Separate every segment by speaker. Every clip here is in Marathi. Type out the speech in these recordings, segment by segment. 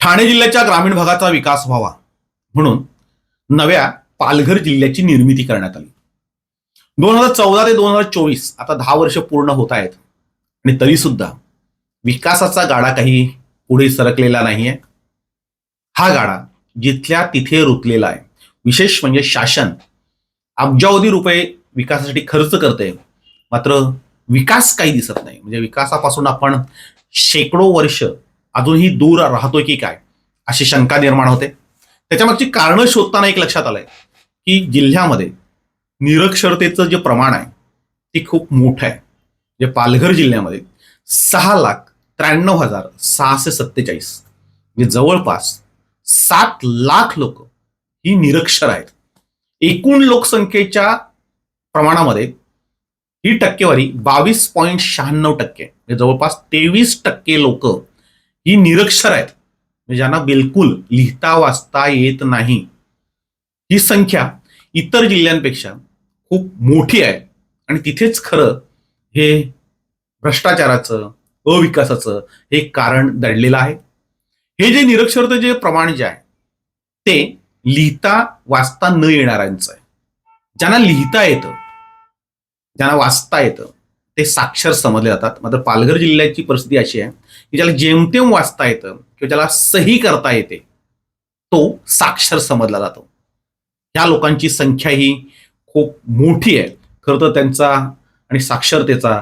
Speaker 1: ठाणे जिल्ह्याच्या ग्रामीण भागाचा विकास व्हावा म्हणून नव्या पालघर जिल्ह्याची निर्मिती करण्यात आली. दोन हजार चौदा ते दोन हजार चोवीस आता दहा वर्ष पूर्ण होत आहेत आणि तरी सुद्धा विकासाचा गाडा काही पुढे सरकलेला नाहीये. हा गाडा जिथल्या तिथे रुतलेला आहे. विशेष म्हणजे शासन अब्जावधी रुपये विकासासाठी खर्च करते. मात्र विकास काही दिसत नाही. म्हणजे विकासापासून आपण शेकडो वर्ष अजूनही दूर राहतोय की काय अशी शंका निर्माण होते. त्याच्यामागची कारणं शोधताना एक लक्षात आलंय की जिल्ह्यामध्ये निरक्षरतेचं जे प्रमाण आहे ते खूप मोठं आहे. जे पालघर जिल्ह्यामध्ये सहा लाख त्र्याण्णव हजार सहाशे सत्तेचाळीस म्हणजे जवळपास सात लाख लोक ही निरक्षर आहेत. एकूण लोकसंख्येच्या प्रमाणामध्ये ही टक्केवारी बावीस पॉईंट शहाण्णव टक्के म्हणजे जवळपास तेवीस टक्के लोक ही निरक्षर आहेत. म्हणजे ज्यांना बिलकुल लिहिता वाचता येत नाही. ही संख्या इतर जिल्ह्यांपेक्षा खूप मोठी आहे. आणि तिथेच खरं हे भ्रष्टाचाराचं अविकासाचं हे कारण दडलेलं आहे. हे जे निरक्षरता जे प्रमाण जे आहे ते लिहिता वाचता न येणाऱ्यांचं आहे. ज्यांना लिहिता येतं ज्यांना वाचता येतं ते साक्षर समजले जातात. मात्र पालघर जिल्ह्याची परिस्थिती अशी आहे की ज्याला जेमतेम वाचता येतं किंवा ज्याला सही करता येते तो साक्षर समजला जातो. ह्या लोकांची संख्या ही खूप मोठी आहे. खरं तर त्यांचा आणि साक्षरतेचा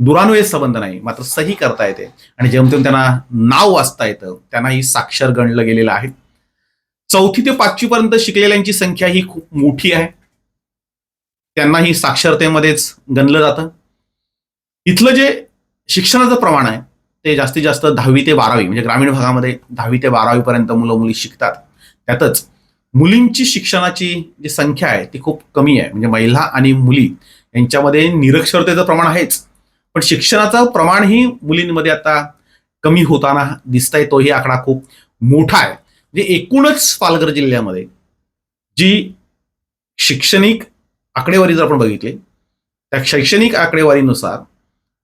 Speaker 1: दुरान्वय संबंध नाही मात्र सही करता येते. आणि जेमतेम त्यांना नाव वाचता येतं त्यांनाही साक्षर गणलं गेलेलं आहे. चौथी ते पाचवीपर्यंत शिकलेल्यांची संख्या ही खूप मोठी आहे. त्यांनाही साक्षरतेमध्येच गणलं जातं. इथलं जे शिक्षणाचं प्रमाण आहे ते जास्तीत जास्त दहावी ते बारावी म्हणजे ग्रामीण भागामध्ये दहावी ते बारावीपर्यंत मुलं मुली शिकतात. त्यातच मुलींची शिक्षणाची जी संख्या आहे ती खूप कमी आहे. म्हणजे महिला आणि मुली यांच्यामध्ये निरक्षरतेचं प्रमाण आहेच. पण शिक्षणाचं प्रमाणही मुलींमध्ये आता कमी होताना दिसतंय तोही आकडा खूप मोठा आहे. म्हणजे एकूणच पालघर जिल्ह्यामध्ये जी शैक्षणिक आकडेवारी जर आपण बघितली त्या शैक्षणिक आकडेवारीनुसार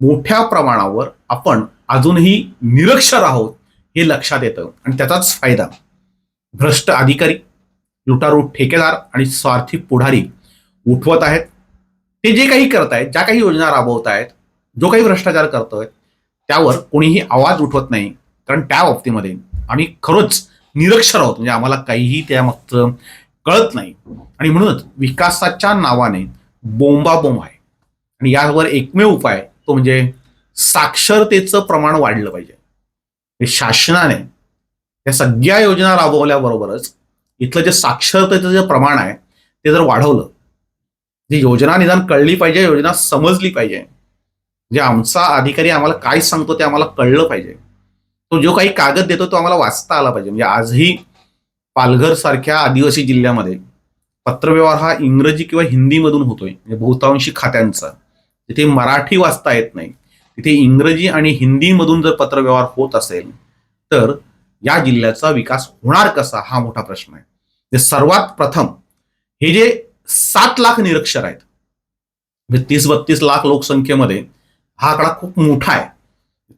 Speaker 1: मोठ्या प्रमाणावर आपण अजूनही निरक्षर आहोत हे लक्षात येतं. आणि त्याचाच फायदा भ्रष्ट अधिकारी लुटारू ठेकेदार आणि स्वार्थी पुढारी उठवत आहेत. ते जे काही करत आहेत ज्या काही योजना राबवत आहेत जो काही भ्रष्टाचार करतोय त्यावर कोणीही आवाज उठवत नाही. कारण त्या बाबतीमध्ये आम्ही खरोच निरक्षर आहोत. म्हणजे आम्हाला काहीही त्यामागचं कळत नाही. आणि म्हणूनच विकासाच्या नावाने बोंबाबोंब आहे. आणि यावर एकमेव उपाय तो म्हणजे साक्षरतेचं प्रमाण वाढलं पाहिजे. शासनाने या सगळ्या योजना राबवल्याबरोबरच इथलं जे साक्षरतेचं जे प्रमाण आहे ते जर वाढवलं जी योजना निदान कळली पाहिजे योजना समजली पाहिजे जे आमचा अधिकारी आम्हाला काय सांगतो ते आम्हाला कळलं पाहिजे. तो जो काही कागद देतो तो आम्हाला वाचता आला पाहिजे. म्हणजे आजही पालघर सारख्या आदिवासी जिल्ह्यामध्ये पत्रव्यवहार हा इंग्रजी किंवा हिंदीमधून होतोय म्हणजे बहुतांशी खात्यांचा. तिथे मराठी वाचता येत नाही. तिथे इंग्रजी आणि हिंदीमधून जर पत्रव्यवहार होत असेल तर या जिल्ह्याचा विकास होणार कसा हा मोठा प्रश्न आहे. सर्वात प्रथम हे जे सात लाख निरक्षर आहेत म्हणजे तीस बत्तीस लाख लोकसंख्येमध्ये हा आकडा खूप मोठा आहे.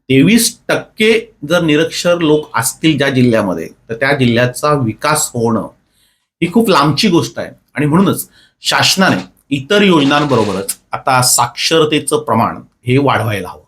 Speaker 1: तेवीस टक्के जर निरक्षर लोक असतील ज्या जिल्ह्यामध्ये तर त्या जिल्ह्याचा विकास होणं ही खूप लांबची गोष्ट आहे. आणि म्हणूनच शासनाने इतर योजनांबरोबरच आता साक्षरतेचं प्रमाण हे वाढवायला हवं.